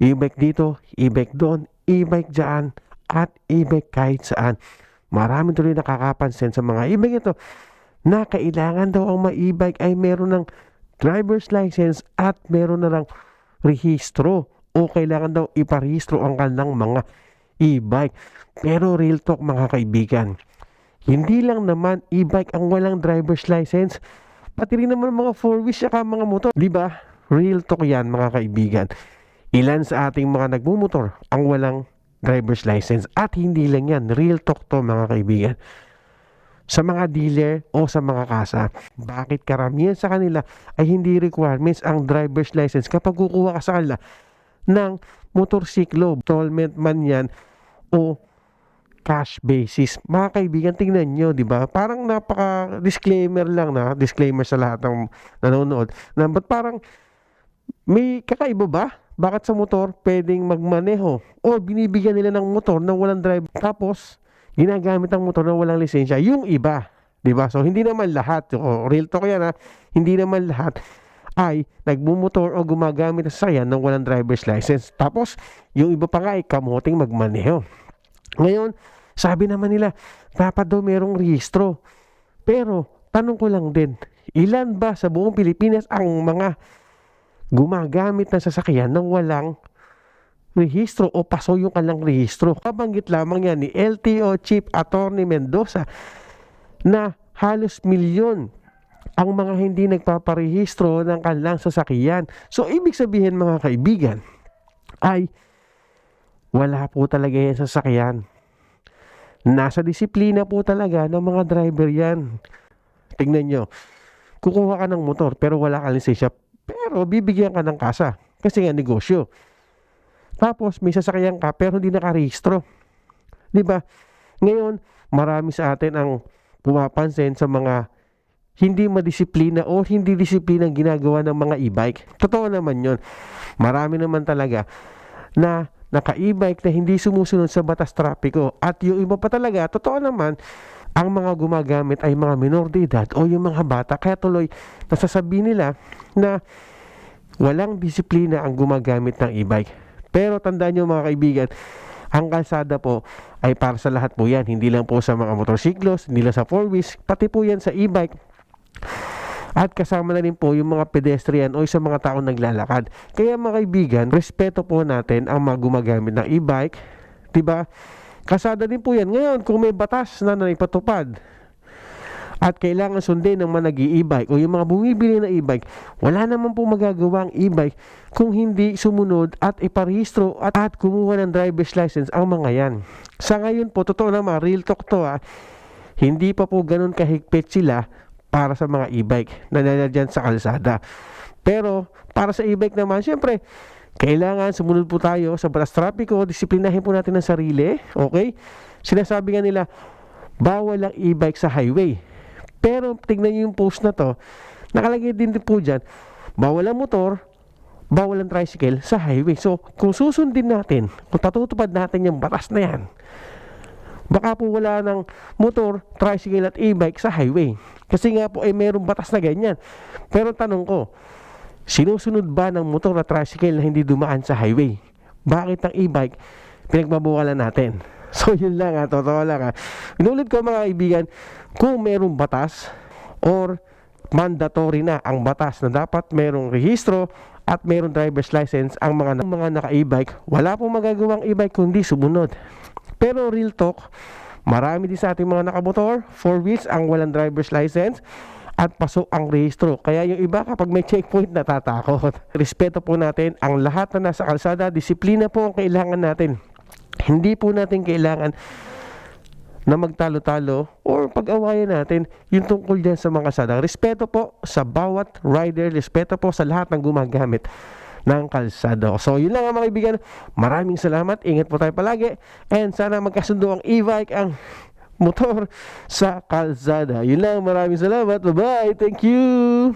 E-bike dito, e-bike doon, e-bike dyan, at e-bike kahit saan. Marami tuloy nakakapansin sa mga e-bike ito na kailangan daw ang ma-e-bike ay meron ng driver's license at meron na lang rehistro o kailangan daw iparehistro ang kanilang mga e-bike. Pero real talk mga kaibigan, hindi lang naman e-bike ang walang driver's license, pati rin naman mga four wheels at mga motor. Ba? Real talk yan mga kaibigan. Ilan sa ating mga nagmumotor ang walang driver's license at hindi lang yan. Real talk to mga kaibigan sa mga dealer o sa mga kasa. Bakit karamihan sa kanila ay hindi requirements ang driver's license kapag kukuha ka sa kanila ng motorsiklo, installment man yan o cash basis. Mga kaibigan, tingnan nyo, di ba? Parang napaka-disclaimer lang na, disclaimer sa lahat ng nanonood, na ba't parang may kakaiba ba? Bakit sa motor pwedeng magmaneho? O binibigyan nila ng motor na walang driver. Tapos, ginagamit ang motor na walang lisensya, yung iba. 'Di ba? So hindi naman lahat, o real talk 'yan ha. Hindi naman lahat ay nagmumotor o gumagamit ng sasakyan ng walang driver's license. Tapos, yung iba pa nga ay kamuting magmaneho. Ngayon, sabi naman nila, dapat daw merong rehistro. Pero, tanong ko lang din, ilan ba sa buong Pilipinas ang mga gumagamit ng sasakyan ng walang rehistro o paso yung kanilang rehistro. Kabanggit lamang yan ni LTO Chief Attorney Mendoza na halos milyon ang mga hindi nagpaparehistro ng kanilang sasakyan. So, ibig sabihin mga kaibigan, ay wala po talaga yan sasakyan. Nasa disiplina po talaga ng mga driver yan. Tingnan nyo, kukuha ka ng motor pero wala ka lisensya, pero bibigyan ka ng kasa kasi nga negosyo. Tapos may sasakyan ka pero hindi nakarehistro. 'Di ba? Ngayon, marami sa atin ang pumapansin sa mga hindi madisiplina o hindi disiplina ang ginagawa ng mga e-bike. Totoo naman 'yon. Marami naman talaga na naka-e-bike na hindi sumusunod sa batas trapiko at yung iba pa talaga, totoo naman, ang mga gumagamit ay mga minor de edad o yung mga bata. Kaya tuloy, nasasabi nila na walang disiplina ang gumagamit ng e-bike. Pero tandaan nyo mga kaibigan, ang kalsada po ay para sa lahat po yan. Hindi lang po sa mga motorsiklos, hindi lang sa four wheels, pati po yan sa e-bike. At kasama na rin po yung mga pedestrian o sa mga taong naglalakad. Kaya mga kaibigan, respeto po natin ang mga gumagamit ng e-bike. 'di ba? Kasada din po yan. Ngayon, kung may batas na naipatupad, at kailangan sundin ng mga nag e-bike o yung mga bumibili ng e-bike, wala naman po magagawa ang e-bike kung hindi sumunod at iparehistro at, at kumuha ng driver's license ang mga yan. Sa ngayon po, totoo naman, real talk to ha, hindi pa po ganun kahigpit sila para sa mga e-bike na nandiyan sa kalsada. Pero para sa e-bike naman, syempre, kailangan sumunod po tayo sa batas trapiko, disiplinahin po natin ang sarili, okay? Sinasabi nga nila, bawal ang e-bike sa highway. Pero tignan niyo yung post na to, nakalagay din po dyan, bawal ang motor, bawal ang tricycle sa highway. So, kung susundin natin, kung tatutupad natin yung batas na yan, baka po wala ng motor, tricycle at e-bike sa highway. Kasi nga po ay mayroong batas na ganyan. Pero tanong ko, sinusunod ba ng motor at tricycle na hindi dumaan sa highway? Bakit ang e-bike pinagbabawalan natin? So yun lang ha, totoo lang ha. Inulit ko mga kaibigan, kung merong batas or mandatory na ang batas na dapat merong rehistro at merong driver's license ang mga mga naka-e-bike, wala pong magagawang e-bike kundi sumunod. Pero real talk, marami din sa ating mga nakamotor, four wheels ang walang driver's license at pasok ang rehistro. Kaya yung iba kapag may checkpoint natatakot. Respeto po natin ang lahat na nasa kalsada, disiplina po ang kailangan natin. Hindi po natin kailangan na magtalo-talo or pag-awayan natin yung tungkol dyan sa mga sadang. Respeto po sa bawat rider, respeto po sa lahat ng gumagamit ng kalsada. So, yun lang mga kaibigan. Maraming salamat. Ingat po tayo palagi. And sana magkasundo ang e-bike, ang motor sa kalsada. Yun lang. Maraming salamat. Bye-bye. Thank you.